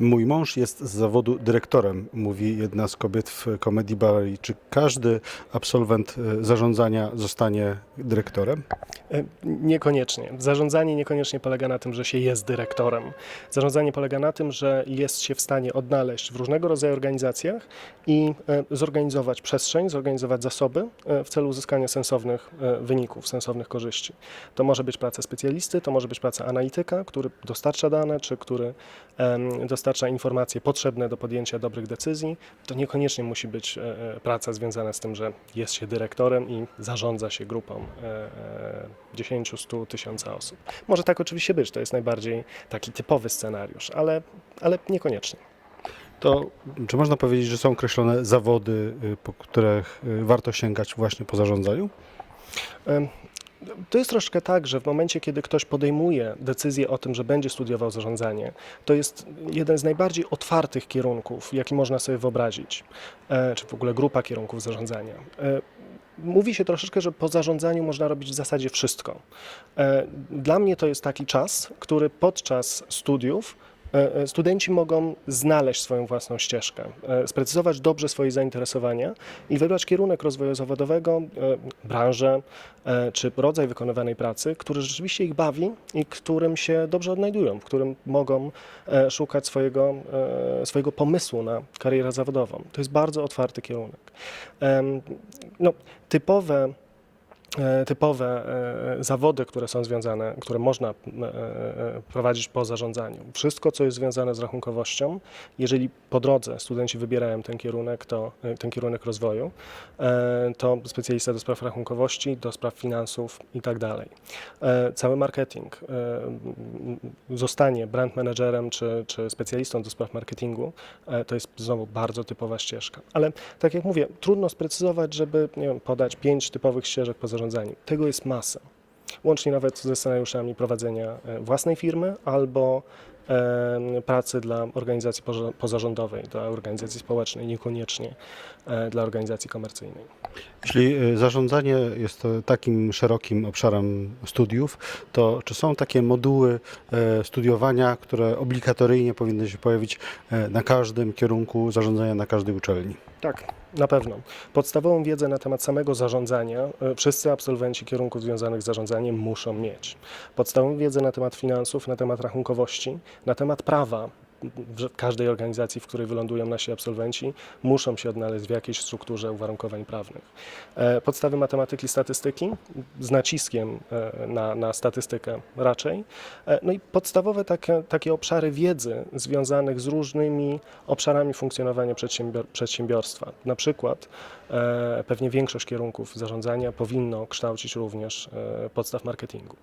Mój mąż jest z zawodu dyrektorem, mówi jedna z kobiet w Comedy Bar. I Czy każdy absolwent e, zarządzania zostanie dyrektorem? E, Niekoniecznie. Zarządzanie niekoniecznie polega na tym, że się jest dyrektorem. Zarządzanie polega na tym, że jest się w stanie odnaleźć w różnego rodzaju organizacjach i e, zorganizować przestrzeń, zorganizować zasoby w celu uzyskania sensownych wyników, sensownych korzyści. To może być praca specjalisty, to może być praca analityka, który dostarcza dane, czy który em, dostarcza informacje potrzebne do podjęcia dobrych decyzji. To niekoniecznie musi być e, e, praca związana z tym, że jest się dyrektorem i zarządza się grupą e, e, 10, 100, 1000 osób. Może tak oczywiście być, to jest najbardziej taki typowy scenariusz, ale, ale niekoniecznie. To czy można powiedzieć, że są określone zawody, y, po których y, warto sięgać właśnie po zarządzaniu? To jest troszkę tak, że w momencie, kiedy ktoś podejmuje decyzję o tym, że będzie studiował zarządzanie, to jest jeden z najbardziej otwartych kierunków, jaki można sobie wyobrazić, e, czy w ogóle grupa kierunków zarządzania. E, Mówi się troszeczkę, że po zarządzaniu można robić w zasadzie wszystko. E, Dla mnie to jest taki czas, który podczas studiów studenci mogą znaleźć swoją własną ścieżkę, e, sprecyzować dobrze swoje zainteresowania i wybrać kierunek rozwoju zawodowego, e, branżę e, czy rodzaj wykonywanej pracy, który rzeczywiście ich bawi i którym się dobrze odnajdują, w którym mogą e, szukać swojego, e, swojego pomysłu na karierę zawodową. To jest bardzo otwarty kierunek. No, typowe e, typowe e, zawody, które są związane, które można e, e, prowadzić po zarządzaniu. Wszystko, co jest związane z rachunkowością, jeżeli po drodze studenci wybierają ten kierunek, to e, ten kierunek rozwoju, e, to specjalista do spraw rachunkowości, do spraw finansów i tak dalej. E, Cały marketing, e, zostanie brand managerem czy, czy specjalistą do spraw marketingu, e, to jest znowu bardzo typowa ścieżka. Ale tak jak mówię, trudno sprecyzować, żeby wiem, podać pięć typowych ścieżek po zarządzaniu. Tego jest masa. Łącznie nawet ze scenariuszami prowadzenia e, własnej firmy albo e, pracy dla organizacji poza- pozarządowej, dla organizacji społecznej, niekoniecznie e, dla organizacji komercyjnej. Jeśli y, zarządzanie jest e, takim szerokim obszarem studiów, to czy są takie moduły e, studiowania, które obligatoryjnie powinny się pojawić e, na każdym kierunku zarządzania na każdej uczelni? Tak, na pewno. Podstawową wiedzę na temat samego zarządzania e, wszyscy absolwenci kierunków związanych z zarządzaniem muszą mieć. Podstawową wiedzę na temat finansów, na temat rachunkowości, na temat prawa. W każdej organizacji, w której wylądują nasi absolwenci, muszą się odnaleźć w jakiejś strukturze uwarunkowań prawnych. E, Podstawy matematyki, statystyki z naciskiem e, na, na statystykę raczej. E, No i podstawowe takie, takie obszary wiedzy związanych z różnymi obszarami funkcjonowania przedsiębior- przedsiębiorstwa. Na przykład pewnie większość kierunków zarządzania powinno kształcić również podstaw marketingu.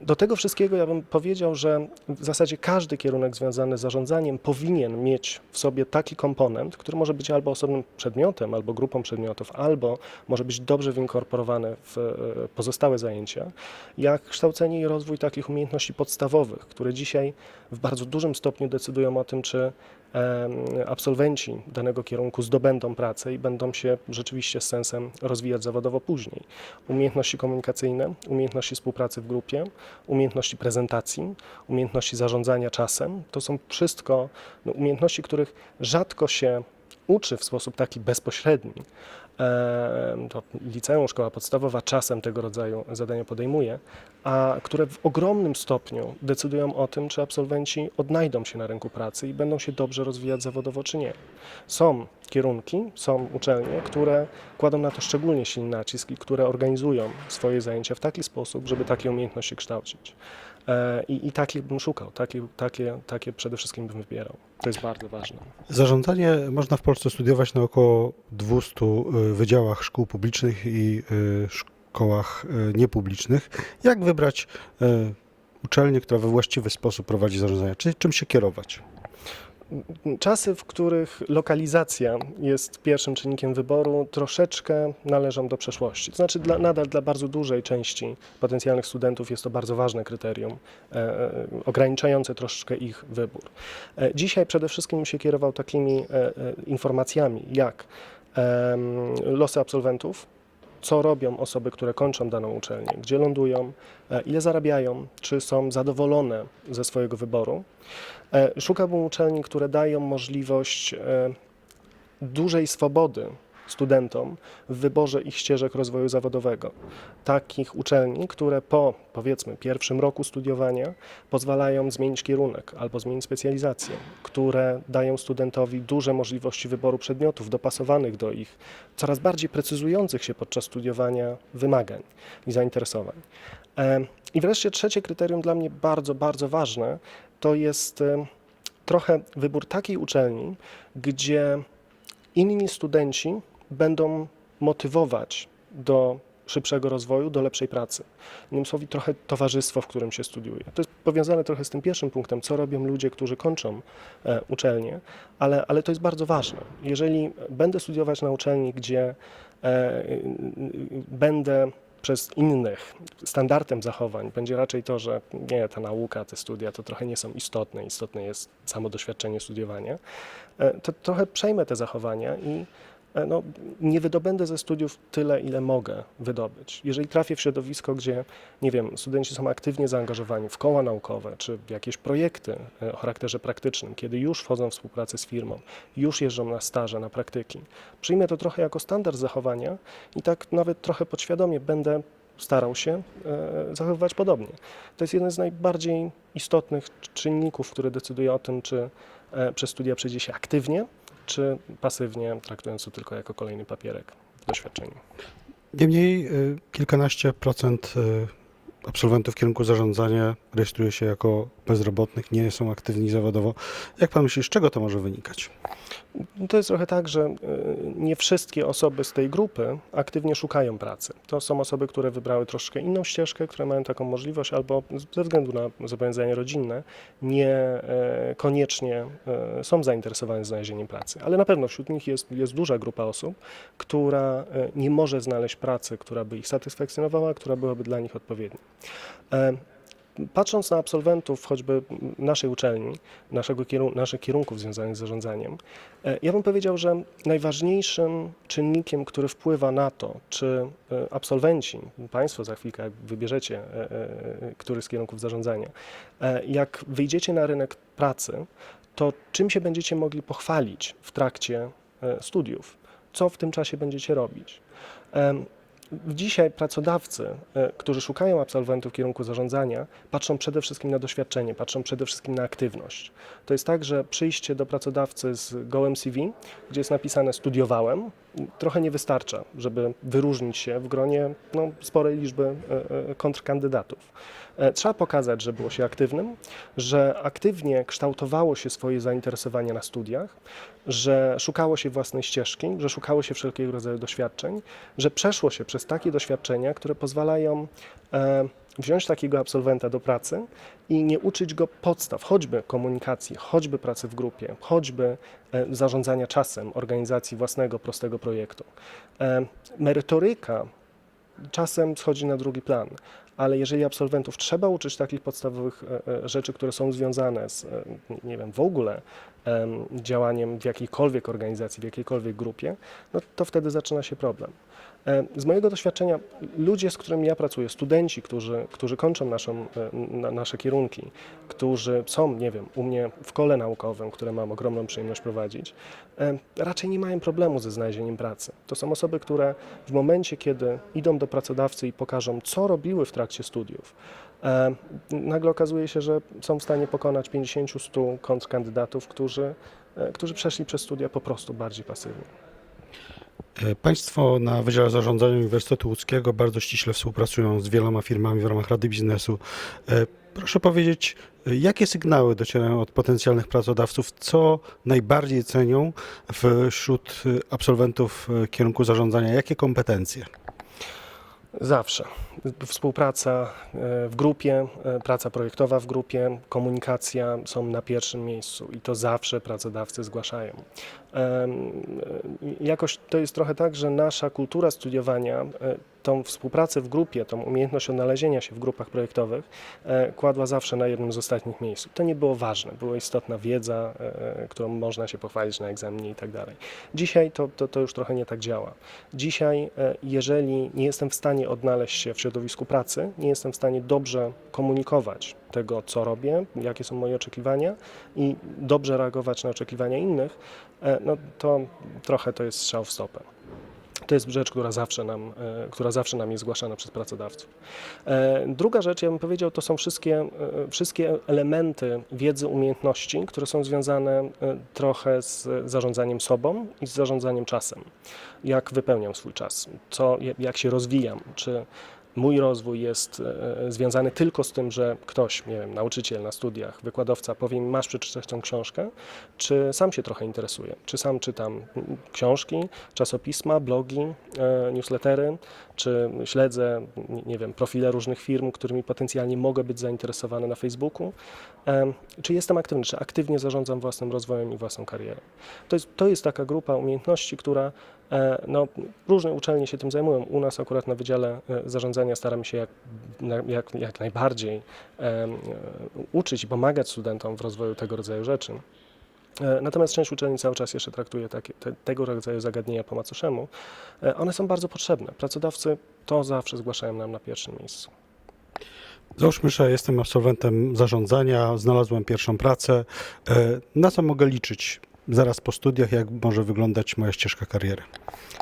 Do tego wszystkiego ja bym powiedział, że w zasadzie każdy kierunek związany z zarządzaniem powinien mieć w sobie taki komponent, który może być albo osobnym przedmiotem, albo grupą przedmiotów, albo może być dobrze wyinkorporowany w e, pozostałe zajęcia, jak kształcenie i rozwój takich umiejętności podstawowych, które dzisiaj w bardzo dużym stopniu decydują o tym, czy absolwenci danego kierunku zdobędą pracę i będą się rzeczywiście z sensem rozwijać zawodowo później. Umiejętności komunikacyjne, umiejętności współpracy w grupie, umiejętności prezentacji, umiejętności zarządzania czasem, to są wszystko no, umiejętności, których rzadko się uczy w sposób taki bezpośredni. To liceum, szkoła podstawowa czasem tego rodzaju zadania podejmuje, a które w ogromnym stopniu decydują o tym, czy absolwenci odnajdą się na rynku pracy i będą się dobrze rozwijać zawodowo, czy nie. Są kierunki, są uczelnie, które kładą na to szczególnie silny nacisk i które organizują swoje zajęcia w taki sposób, żeby takie umiejętności kształcić. E, I, i takich bym szukał, takie, takie, takie przede wszystkim bym wybierał. To jest bardzo ważne. Zarządzanie można w Polsce studiować na około 200 y, wydziałach szkół publicznych i y, szkołach niepublicznych. Jak wybrać uczelnię, która we właściwy sposób prowadzi zarządzanie? Czy czym się kierować? Czasy, w których lokalizacja jest pierwszym czynnikiem wyboru, troszeczkę należą do przeszłości. To znaczy, dla, nadal dla bardzo dużej części potencjalnych studentów jest to bardzo ważne kryterium, e, e, ograniczające troszeczkę ich wybór. E, dzisiaj przede wszystkim się kierował takimi e, e, informacjami jak em, losy absolwentów, co robią osoby, które kończą daną uczelnię, gdzie lądują, e, ile zarabiają, czy są zadowolone ze swojego wyboru. E, Szukałbym uczelni, które dają możliwość e, dużej swobody studentom w wyborze ich ścieżek rozwoju zawodowego. Takich uczelni, które po powiedzmy pierwszym roku studiowania pozwalają zmienić kierunek albo zmienić specjalizację, które dają studentowi duże możliwości wyboru przedmiotów dopasowanych do ich coraz bardziej precyzujących się podczas studiowania wymagań i zainteresowań. I wreszcie trzecie kryterium dla mnie bardzo, bardzo ważne to jest trochę wybór takiej uczelni, gdzie inni studenci będą motywować do szybszego rozwoju, do lepszej pracy. Innymi słowy, trochę towarzystwo, w którym się studiuje. To jest powiązane trochę z tym pierwszym punktem, co robią ludzie, którzy kończą e, uczelnię, ale, ale to jest bardzo ważne. Jeżeli będę studiować na uczelni, gdzie e, będę przez innych standardem zachowań będzie raczej to, że nie, ta nauka, te studia to trochę nie są istotne, istotne jest samo doświadczenie studiowania, e, to trochę przejmę te zachowania i no, nie wydobędę ze studiów tyle, ile mogę wydobyć. Jeżeli trafię w środowisko, gdzie, nie wiem, studenci są aktywnie zaangażowani w koła naukowe, czy w jakieś projekty e, o charakterze praktycznym, kiedy już wchodzą w współpracę z firmą, już jeżdżą na staże, na praktyki, przyjmę to trochę jako standard zachowania i tak nawet trochę podświadomie będę starał się e, zachowywać podobnie. To jest jeden z najbardziej istotnych czynników, który decyduje o tym, czy e, przez studia przejdzie się aktywnie, czy pasywnie, traktując to tylko jako kolejny papierek w doświadczeniu. Niemniej y, kilkanaście procent y, absolwentów kierunku zarządzania rejestruje się jako bezrobotnych, nie są aktywni zawodowo. Jak pan myśli, z czego to może wynikać? To jest trochę tak, że y, nie wszystkie osoby z tej grupy aktywnie szukają pracy. To są osoby, które wybrały troszkę inną ścieżkę, które mają taką możliwość, albo ze względu na zobowiązania rodzinne nie e, koniecznie e, są zainteresowane znalezieniem pracy. Ale na pewno wśród nich jest, jest duża grupa osób, która e, nie może znaleźć pracy, która by ich satysfakcjonowała, która byłaby dla nich odpowiednia. Patrząc na absolwentów choćby naszej uczelni, naszego kierun- naszych kierunków związanych z zarządzaniem, e, ja bym powiedział, że najważniejszym czynnikiem, który wpływa na to, czy e, absolwenci, Państwo za chwilkę, wybierzecie e, który z kierunków zarządzania, jak wyjdziecie na rynek pracy, to czym się będziecie mogli pochwalić w trakcie studiów? Co w tym czasie będziecie robić? Dzisiaj pracodawcy, e, którzy szukają absolwentów kierunku zarządzania, patrzą przede wszystkim na doświadczenie, patrzą przede wszystkim na aktywność. To jest tak, że przyjście do pracodawcy z gołym CV, gdzie jest napisane studiowałem, trochę nie wystarcza, żeby wyróżnić się w gronie no, sporej liczby e, e, kontrkandydatów. E, Trzeba pokazać, że było się aktywnym, że aktywnie kształtowało się swoje zainteresowania na studiach, że szukało się własnej ścieżki, że szukało się wszelkiego rodzaju doświadczeń, że przeszło się przez takie doświadczenia, które pozwalają e, wziąć takiego absolwenta do pracy i nie uczyć go podstaw, choćby komunikacji, choćby pracy w grupie, choćby e, zarządzania czasem, organizacji własnego prostego projektu. Merytoryka czasem schodzi na drugi plan. Ale jeżeli absolwentów trzeba uczyć takich podstawowych e, e, rzeczy, które są związane z, e, nie wiem, w ogóle em, działaniem w jakiejkolwiek organizacji, w jakiejkolwiek grupie, no to wtedy zaczyna się problem. E, Z mojego doświadczenia ludzie, z którymi ja pracuję, studenci, którzy, którzy kończą naszą, e, na, nasze kierunki, którzy są, nie wiem, u mnie w kole naukowym, które mam ogromną przyjemność prowadzić, e, raczej nie mają problemu ze znalezieniem pracy. To są osoby, które w momencie, kiedy idą do pracodawcy i pokażą, co robiły w trakcie studiów, nagle okazuje się, że są w stanie pokonać 50-100 kontrkandydatów, którzy, którzy przeszli przez studia po prostu bardziej pasywnie. E, Państwo na Wydziale Zarządzania Uniwersytetu Łódzkiego bardzo ściśle współpracują z wieloma firmami w ramach Rady Biznesu. E, Proszę powiedzieć, jakie sygnały docierają od potencjalnych pracodawców, co najbardziej cenią wśród e, absolwentów kierunku zarządzania, jakie kompetencje? Zawsze. Współpraca w grupie, praca projektowa w grupie, komunikacja są na pierwszym miejscu i to zawsze pracodawcy zgłaszają. E, Jakoś to jest trochę tak, że nasza kultura studiowania e, tą współpracę w grupie, tą umiejętność odnalezienia się w grupach projektowych e, kładła zawsze na jednym z ostatnich miejsc. To nie było ważne, była istotna wiedza, którą można się pochwalić na egzaminie i tak dalej. Dzisiaj to, to, to już trochę nie tak działa. Dzisiaj, jeżeli nie jestem w stanie odnaleźć się w środowisku pracy, nie jestem w stanie dobrze komunikować tego, co robię, jakie są moje oczekiwania i dobrze reagować na oczekiwania innych, e, no to trochę to jest strzał w stopę. To jest rzecz, która zawsze nam, e, która zawsze nam jest zgłaszana przez pracodawców. E, Druga rzecz, ja bym powiedział, to są wszystkie, wszystkie elementy wiedzy, umiejętności, które są związane trochę z zarządzaniem sobą i z zarządzaniem czasem. Jak wypełniam swój czas, co, jak się rozwijam, czy mój rozwój jest e, związany tylko z tym, że ktoś, nie wiem, nauczyciel na studiach, wykładowca powie mi, masz przeczytać tą książkę, czy sam się trochę interesuję, czy sam czytam książki, czasopisma, blogi, e, newslettery, czy śledzę, nie- wiem, profile różnych firm, którymi potencjalnie mogę być zainteresowany na Facebooku, czy jestem aktywny, czy aktywnie zarządzam własnym rozwojem i własną karierą. To jest, to jest taka grupa umiejętności, która E, No, różne uczelnie się tym zajmują. U nas akurat na Wydziale e, Zarządzania staramy się jak, jak, jak najbardziej e, uczyć i pomagać studentom w rozwoju tego rodzaju rzeczy. E, Natomiast część uczelni cały czas jeszcze traktuje takie, te, tego rodzaju zagadnienia po macoszemu. E, One są bardzo potrzebne. Pracodawcy to zawsze zgłaszają nam na pierwszym miejscu. Załóżmy, że jestem absolwentem zarządzania, znalazłem pierwszą pracę. E, Na co mogę liczyć zaraz po studiach, jak może wyglądać moja ścieżka kariery?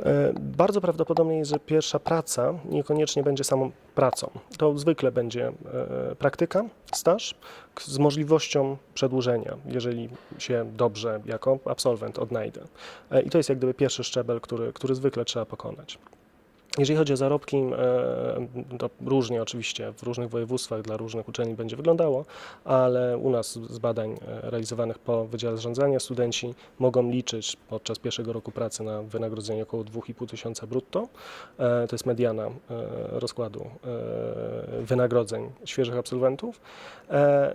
E, Bardzo prawdopodobne jest, że pierwsza praca niekoniecznie będzie samą pracą. To zwykle będzie e, praktyka, staż z możliwością przedłużenia, jeżeli się dobrze jako absolwent odnajdę. E, I to jest jak gdyby pierwszy szczebel, który, który zwykle trzeba pokonać. Jeżeli chodzi o zarobki, e, to różnie oczywiście w różnych województwach dla różnych uczelni będzie wyglądało, ale u nas z badań e, realizowanych po Wydziale Zarządzania studenci mogą liczyć podczas pierwszego roku pracy na wynagrodzenie około 2,5 tysiąca brutto. E, To jest mediana rozkładu wynagrodzeń świeżych absolwentów.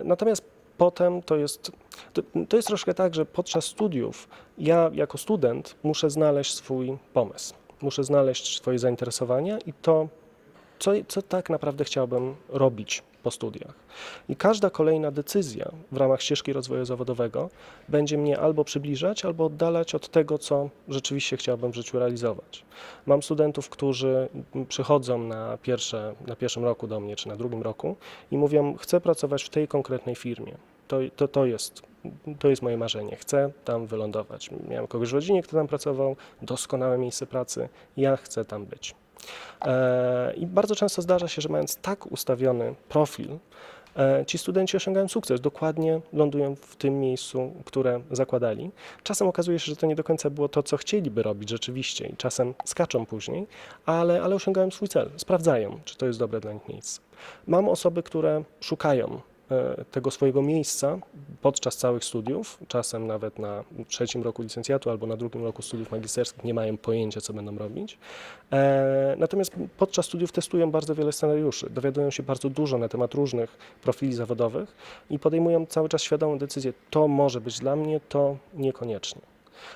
Natomiast potem to jest, to, to jest troszkę tak, że podczas studiów ja jako student muszę znaleźć swój pomysł. Muszę znaleźć swoje zainteresowania i to, co, co tak naprawdę chciałbym robić po studiach. I każda kolejna decyzja w ramach ścieżki rozwoju zawodowego będzie mnie albo przybliżać, albo oddalać od tego, co rzeczywiście chciałbym w życiu realizować. Mam studentów, którzy przychodzą na, pierwsze, na pierwszym roku do mnie, czy na drugim roku i mówią, chcę pracować w tej konkretnej firmie. To, to, to, jest, to jest moje marzenie. Chcę tam wylądować. Miałem kogoś w rodzinie, kto tam pracował, doskonałe miejsce pracy. Ja chcę tam być. E, I bardzo często zdarza się, że mając tak ustawiony profil, e, ci studenci osiągają sukces, dokładnie lądują w tym miejscu, które zakładali. Czasem okazuje się, że to nie do końca było to, co chcieliby robić rzeczywiście i czasem skaczą później, ale, ale osiągają swój cel, sprawdzają, czy to jest dobre dla nich miejsce. Mam osoby, które szukają tego swojego miejsca podczas całych studiów, czasem nawet na trzecim roku licencjatu albo na drugim roku studiów magisterskich nie mają pojęcia, co będą robić. E, Natomiast podczas studiów testują bardzo wiele scenariuszy, dowiadują się bardzo dużo na temat różnych profili zawodowych i podejmują cały czas świadomą decyzję, to może być dla mnie, to niekoniecznie.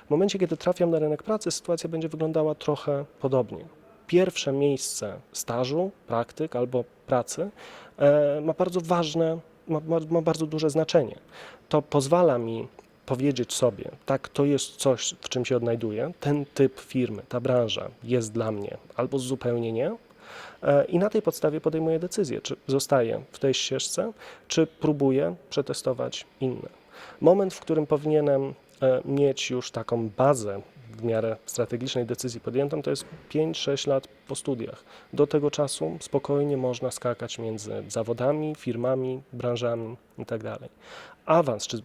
W momencie, kiedy trafiam na rynek pracy, sytuacja będzie wyglądała trochę podobnie. Pierwsze miejsce stażu, praktyk albo pracy e, ma bardzo ważne, ma, ma, bardzo duże znaczenie. To pozwala mi powiedzieć sobie, tak, to jest coś, w czym się odnajduję, ten typ firmy, ta branża jest dla mnie, albo zupełnie nie. E, I na tej podstawie podejmuję decyzję, czy zostaję w tej ścieżce, czy próbuję przetestować inne. Moment, w którym powinienem e, mieć już taką bazę w miarę strategicznej decyzji podjętą, to jest 5-6 lat po studiach. Do tego czasu spokojnie można skakać między zawodami, firmami, branżami itd. Awans, czy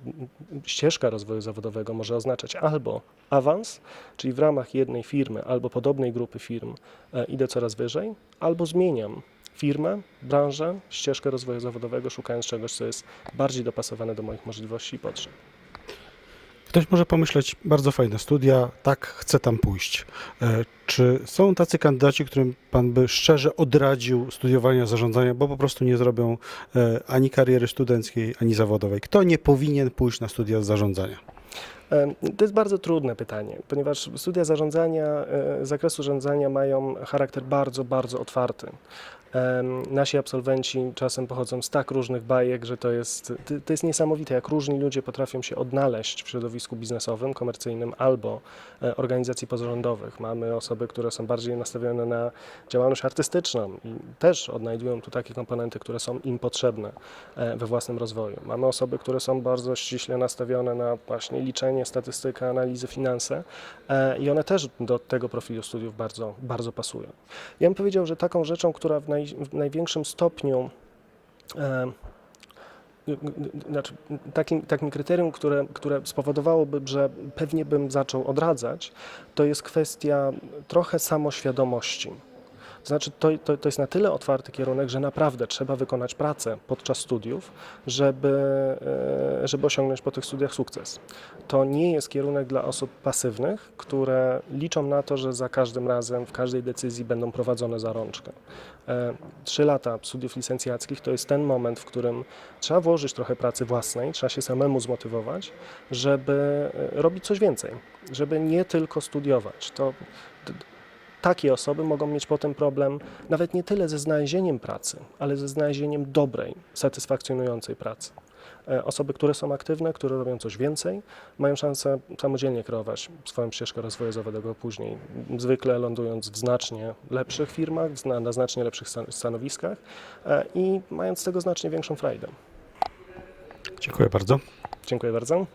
ścieżka rozwoju zawodowego może oznaczać albo awans, czyli w ramach jednej firmy albo podobnej grupy firm e, idę coraz wyżej, albo zmieniam firmę, branżę, ścieżkę rozwoju zawodowego, szukając czegoś, co jest bardziej dopasowane do moich możliwości i potrzeb. Ktoś może pomyśleć, bardzo fajne studia, tak, chcę tam pójść. E, Czy są tacy kandydaci, którym Pan by szczerze odradził studiowania zarządzania, bo po prostu nie zrobią e, ani kariery studenckiej, ani zawodowej? Kto nie powinien pójść na studia zarządzania? To jest bardzo trudne pytanie, ponieważ studia zarządzania, e, zakresu zarządzania mają charakter bardzo, bardzo otwarty. Nasi absolwenci czasem pochodzą z tak różnych bajek, że to jest, to jest niesamowite, jak różni ludzie potrafią się odnaleźć w środowisku biznesowym, komercyjnym albo e, organizacji pozarządowych. Mamy osoby, które są bardziej nastawione na działalność artystyczną i też odnajdują tu takie komponenty, które są im potrzebne e, we własnym rozwoju. Mamy osoby, które są bardzo ściśle nastawione na właśnie liczenie, statystykę, analizy, finanse e, i one też do tego profilu studiów bardzo, bardzo pasują. Ja bym powiedział, że taką rzeczą, która w, naj, w największym stopniu e, znaczy, takim, takim kryterium, które, które spowodowałoby, że pewnie bym zaczął odradzać, to jest kwestia trochę samoświadomości. Znaczy, to, to, to jest na tyle otwarty kierunek, że naprawdę trzeba wykonać pracę podczas studiów, żeby, e, żeby osiągnąć po tych studiach sukces. To nie jest kierunek dla osób pasywnych, które liczą na to, że za każdym razem, w każdej decyzji będą prowadzone za rączkę. E, Trzy lata studiów licencjackich to jest ten moment, w którym trzeba włożyć trochę pracy własnej, trzeba się samemu zmotywować, żeby e, robić coś więcej, żeby nie tylko studiować. To, takie osoby mogą mieć potem problem nawet nie tyle ze znalezieniem pracy, ale ze znalezieniem dobrej, satysfakcjonującej pracy. E, Osoby, które są aktywne, które robią coś więcej, mają szansę samodzielnie kreować swoją ścieżkę rozwoju zawodowego później, zwykle lądując w znacznie lepszych firmach, na znacznie lepszych stan- stanowiskach e, i mając z tego znacznie większą frajdę. Dziękuję bardzo. Dziękuję bardzo.